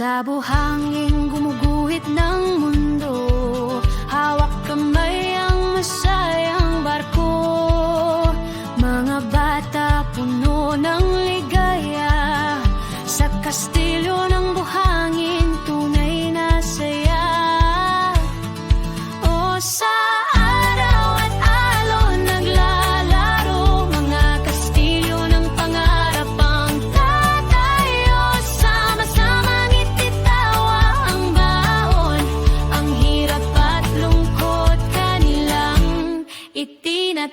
Sa buhangin gumuguhit ng mundo. Hawak kamay ang masayang barko. Mga bata puno ng ligaya. Sa kastilyo ng buhay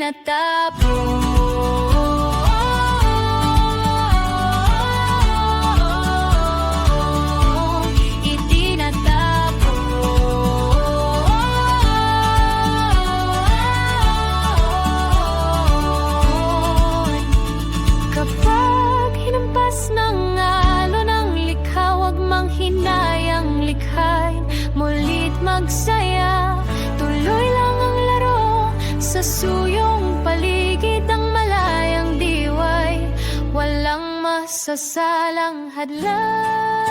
tinatapos ng likha, wag mang hinayang likhain, mulit magsayo. sa salang hadlang.